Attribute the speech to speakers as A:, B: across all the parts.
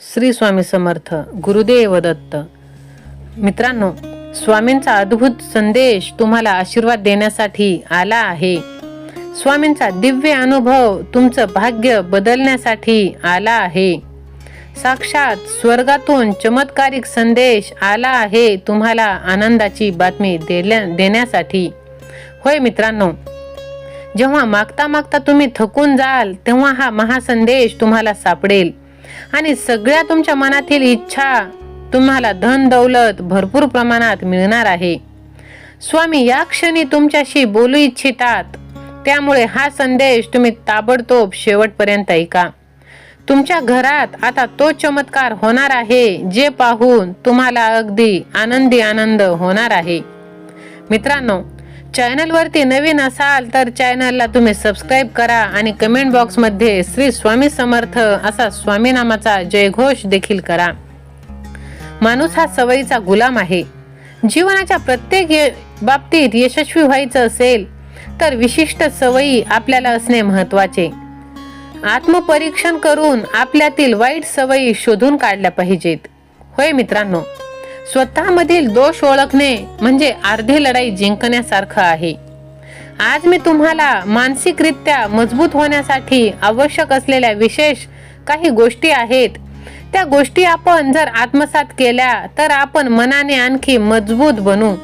A: श्री स्वामी समर्थ गुरुदेव दत्त. मित्रांनो स्वामींचा अद्भुत संदेश तुम्हाला आशीर्वाद देण्यासाठी आला आहे. स्वामींचा दिव्य अनुभव तुमचं भाग्य बदलण्यासाठी आला आहे. साक्षात स्वर्गातून चमत्कारिक संदेश आला आहे तुम्हाला आनंदाची बातमी देल्या देण्यासाठी. होय मित्रांनो जेव्हा मागता मागता तुम्ही थकून जाल तेव्हा हा महासंदेश तुम्हाला सापडेल. आणि सगळ्या तुमच्या मनातील इच्छा तुम्हाला धन दौलत भरपूर प्रमाणात मिळणार आहे. स्वामी या क्षणी तुमच्याशी बोलू इच्छितात. त्यामुळे हा संदेश तुम्ही ताबडतोब शेवटपर्यंत ऐका. तुमच्या घरात आता तो चमत्कार होणार आहे जे पाहून तुम्हाला अगदी आनंदी आनंद होणार आहे. मित्रांनो चॅनलवरती नवीन असाल तर चॅनलला तुम्ही सबस्क्राईब करा आणि कमेंट बॉक्समध्ये श्री स्वामी समर्थ असा स्वामीनामाचा जयघोष देखील करा. माणूस हा सवयीचा गुलाम आहे. जीवनाच्या प्रत्येक बाबतीत यशस्वी व्हायचं असेल तर विशिष्ट सवयी आपल्याला असणे महत्त्वाचे आत्मपरीक्षण करून आपल्यातील वाईट सवयी शोधून काढल्या पाहिजेत. होय मित्रांनो? स्वतःमधील दोष ओळखणे म्हणजे अर्धी लढाई जिंकण्यासारखं आहे. आज मी तुम्हाला मानसिकरित्या मजबूत होण्यासाठी आवश्यक असलेल्या विशेष काही गोष्टी आहेत. त्या गोष्टी आपण जर आत्मसात केल्या तर आपण मनाने आणखी मजबूत बनू.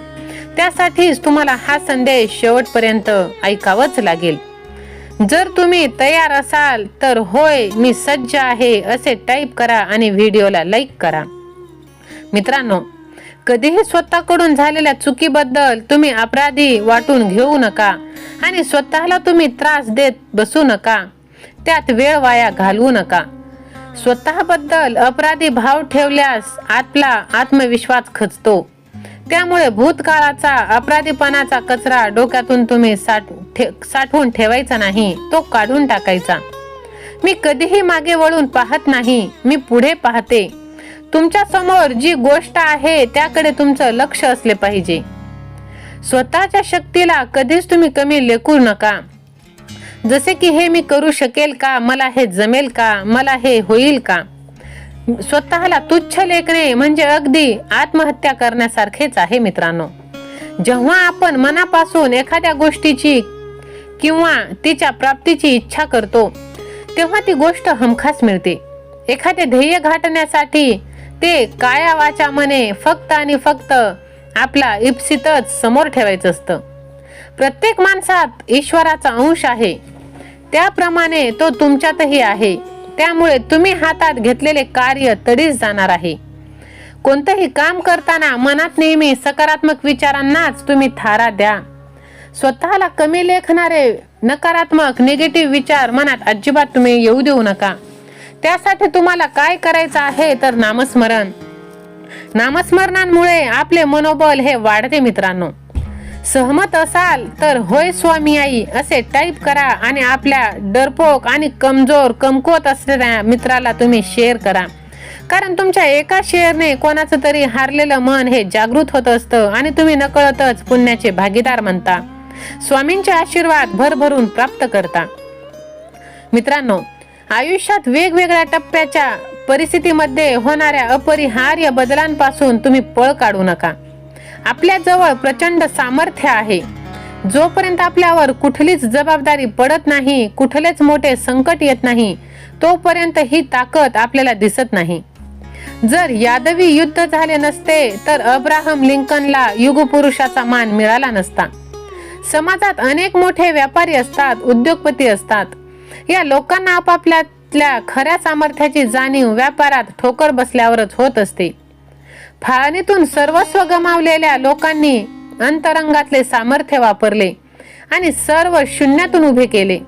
A: त्यासाठीच तुम्हाला हा संदेश शेवटपर्यंत ऐकावंच लागेल. जर तुम्ही तयार असाल तर होय मी सज्ज आहे असे टाईप करा आणि व्हिडिओला लाईक करा. मित्रांनो कधीही स्वतःकडून झालेल्या चुकीबद्दल तुम्ही अपराधी वाटून घेऊ नका आणि स्वतःला तुम्ही त्रास देत बसू नका. त्यात वेळ वाया घालवू नका. स्वतःबद्दल अपराधी भाव ठेवल्यास आपला आत्मविश्वास खचतो. त्यामुळे भूतकाळाचा अपराधीपणाचा कचरा डोक्यातून तुम्ही साठ ठे साठवून ठेवायचा नाही तो काढून टाकायचा. मी कधीही मागे वळून पाहत नाही मी पुढे पाहते. तुमच्यासमोर जी गोष्ट आहे त्याकडे तुमचं लक्ष असले पाहिजे. स्वतःच्या शक्तीला कधीच तुम्ही कमी लेखू नका. जसे की हे मी करू शकेल का? मला हे जमेल का? मला हे होईल का? स्वतःला तुच्छ लेखणे म्हणजे अगदी आत्महत्या करण्यासारखेच आहे मित्रांनो. जेव्हा आपण मनापासून एखाद्या गोष्टीची किंवा तिच्या प्राप्तीची इच्छा करतो तेव्हा ती गोष्ट हमखास मिळते. एखादे ध्येय गाठण्यासाठी ते काया वाचा मने फक्त आणि फक्त आपला इप्सितच समोर ठेवायचं असतं. प्रत्येक माणसात ईश्वराचा अंश आहे. त्याप्रमाणे तो तुमच्यातही आहे. त्यामुळे तुम्ही हातात घेतलेले कार्य तडीच जाणार आहे. कोणतंही काम करताना मनात नेहमी सकारात्मक विचारांनाच तुम्ही थारा द्या. स्वतःला कमी लेखणारे नकारात्मक निगेटिव्ह विचार मनात अजिबात तुम्ही येऊ देऊ नका. त्यासाठी तुम्हाला काय करायचं आहे तर नामस्मरण. नामस्मरणांमुळे आपले मनोबल हे वाढते मित्रांनो. सहमत असाल तर होय स्वामी आई असे टाईप करा आणि आपल्या डरपोक आणि कमजोर कमकुवत असलेल्या मित्राला तुम्ही शेअर करा. कारण तुमच्या एका शेअरने कोणाचं तरी हारलेलं मन हे जागृत होत असतं आणि तुम्ही नकळतच पुण्याचे भागीदार म्हणता. स्वामींचे आशीर्वाद भरभरून प्राप्त करता. मित्रांनो आयुष्यात वेगवेगळ्या टप्प्याच्या परिस्थितीमध्ये होणाऱ्या अपरिहार्य बदलांपासून तुम्ही पळ काढू नका. आपल्या जवळ प्रचंड सामर्थ्य आहे. जोपर्यंत आपल्यावर कुठलीच जबाबदारी पडत नाही कुठलेच मोठे संकट येत नाही तोपर्यंत ही ताकद आपल्याला दिसत नाही. जर यादवी युद्ध झाले नसते तर अब्राहम लिंकनला युगपुरुषाचा मान मिळाला नसता. समाजात अनेक मोठे व्यापारी असतात उद्योगपती असतात. या लोकांना आपापल्यातल्या खऱ्या सामर्थ्याची जाणीव व्यापारात ठोकर बसल्यावरच होत असते. फाळणीतून सर्वस्व गमावलेल्या लोकांनी अंतरंगातले सामर्थ्य वापरले आणि सर्व शून्यातून उभे केले.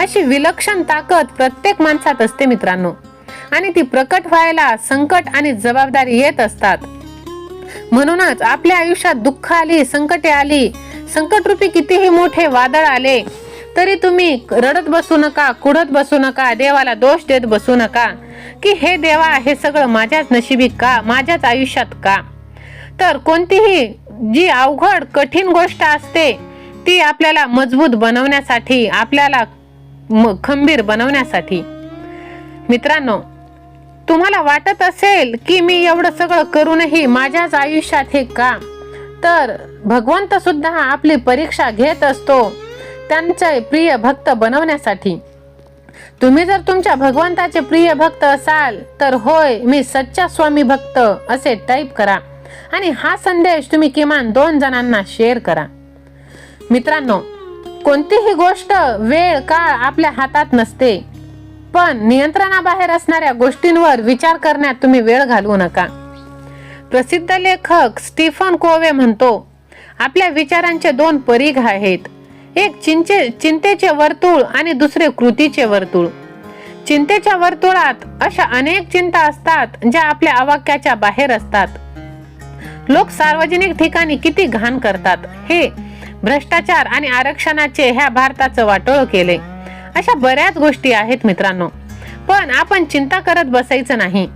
A: अशी विलक्षण ताकद प्रत्येक माणसात असते मित्रांनो. आणि ती प्रकट व्हायला संकट आणि जबाबदारी येत असतात. म्हणूनच आपल्या आयुष्यात दुःख आली संकटे आली संकटरूपी कितीही मोठे वादळ आले तरी तुम्ही रडत बसू नका कुढत बसू नका देवाला दोष देत बसू नका की हे देवा हे सगळं माझ्याच नशिबी का माझ्याच आयुष्यात का? तर कोणतीही जी अवघड कठीण गोष्ट असते ती आपल्याला मजबूत बनवण्यासाठी आपल्याला म- खंबीर बनवण्यासाठी. मित्रांनो तुम्हाला वाटत असेल की मी एवढं सगळं करूनही माझ्याच आयुष्यात हे का? तर भगवंत सुद्धा आपली परीक्षा घेत असतो. त्यांचे प्रिय भक्त बनवण्यासाठी. तुम्ही जर तुमच्या भगवंताचे प्रिय भक्त असाल तर होय मी सच्चा स्वामी भक्त असे टाईप करा. आणि हा संदेश तुम्ही किमान दोन जणांना शेअर करा. मित्रांनो कोणतीही गोष्ट वेळ काळ आपल्या हातात नसते. पण नियंत्रणाबाहेर असणाऱ्या गोष्टींवर विचार करण्यात तुम्ही वेळ घालवू नका. प्रसिद्ध लेखक स्टीफन कोवे म्हणतो आपल्या विचारांचे दोन परीघ आहेत. एक चिंचे चिंतेचे वर्तुळ आणि दुसरे कृतीचे वर्तुळ. चिंतेच्या वर्तुळात अशा अनेक चिंता असतात ज्या आपल्या आवाक्याच्या बाहेर असतात. लोक सार्वजनिक ठिकाणी किती घाण करतात हे भ्रष्टाचार आणि आरक्षणाचे ह्या भारताचं वाटोळ केले. अशा बऱ्याच गोष्टी आहेत मित्रांनो. पण आपण चिंता करत बसायचं नाही.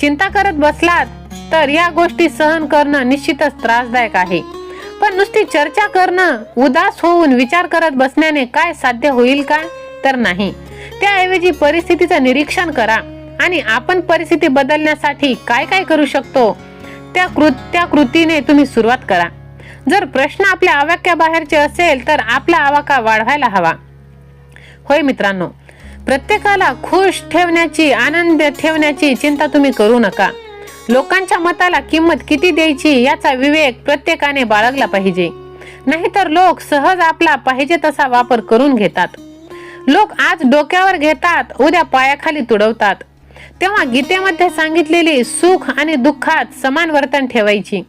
A: चिंता करत बसलात तर या गोष्टी सहन करणं निश्चितच त्रासदायक आहे. पण नुसती चर्चा करणं उदास होऊन विचार करत बसण्याने काय साध्य होईल का तर नाही. त्याऐवजी परिस्थितीचं निरीक्षण करा आणि आपण परिस्थिती बदलण्यासाठी काय काय करू शकतो? त्या कृत त्या कृतीने तुम्ही सुरुवात करा. जर प्रश्न आपल्या आवाक्याबाहेरचे असेल तर आपला आवाका वाढवायला हवा. होय मित्रांनो प्रत्येकाला खुश ठेवण्याची आनंद ठेवण्याची चिंता तुम्ही करू नका. लोकांच्या मताला किंमत किती द्यायची याचा विवेक प्रत्येकाने बाळगला पाहिजे. नाहीतर लोक सहज आपला पाहिजे तसा वापर करून घेतात. लोक आज डोक्यावर घेतात उद्या पायाखाली तुडवतात. तेव्हा गीतेमध्ये सांगितलेली सुख आणि दुःखात समान वर्तन ठेवायची.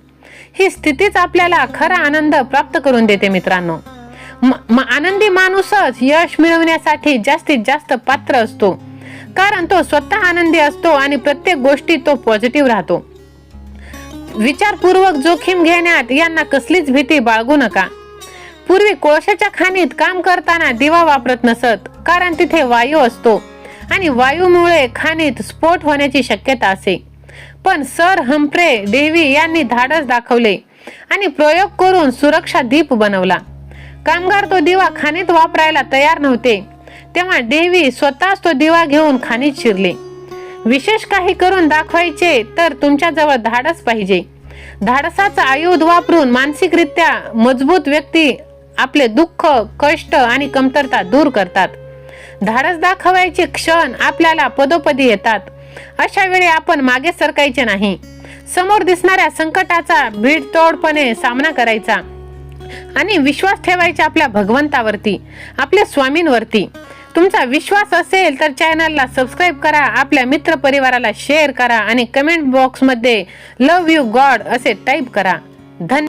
A: ही स्थितीच आपल्याला खरा आनंद प्राप्त करून देते मित्रांनो. म- म- आनंदी माणूसच यश मिळवण्यासाठी जास्तीत जास्त पात्र असतो. कारण तो स्वतः आनंदी असतो आणि प्रत्येक गोष्टी तो पॉझिटिव्ह राहतो. विचारपूर्वक जोखीम घेण्यात यांना कसलीच भीती बाळगू नका. पूर्वी कोळशाच्या खाणीत काम करताना दिवा वापरत नसत कारण तिथे वायू असतो आणि वायूमुळे खाणीत स्फोट होण्याची शक्यता असे. पण सर हम्प्रे देवी यांनी धाडस दाखवले आणि प्रयोग करून सुरक्षा दीप बनवला. कामगार तो दिवा खाणीत वापरायला तयार नव्हते. तेव्हा देवी स्वतःच तो दिवा घेऊन खाणीत शिरले. विशेष काही करून दाखवायचे तर तुमच्याजवळ धाडस पाहिजे. धाडसाचा आयुध वापरून मानसिकरित्या मजबूत व्यक्ती आपले दुःख कष्ट आणि कमतरता दूर करतात. धाडस दाखवायचे क्षण आपल्याला पदोपदी येतात. अशा वेळी आपण मागे सरकायचे नाही. समोर दिसणाऱ्या संकटाचा भीडतोडपणे सामना करायचा आणि विश्वास ठेवायचा आपल्या भगवंतावरती आपल्या स्वामींवरती. तुमचा विश्वास असेल तर चॅनलला सबस्क्राईब करा आपल्या मित्र परिवाराला शेअर करा आणि कमेंट बॉक्समध्ये लव यू गॉड असे टाईप करा. धन्यवाद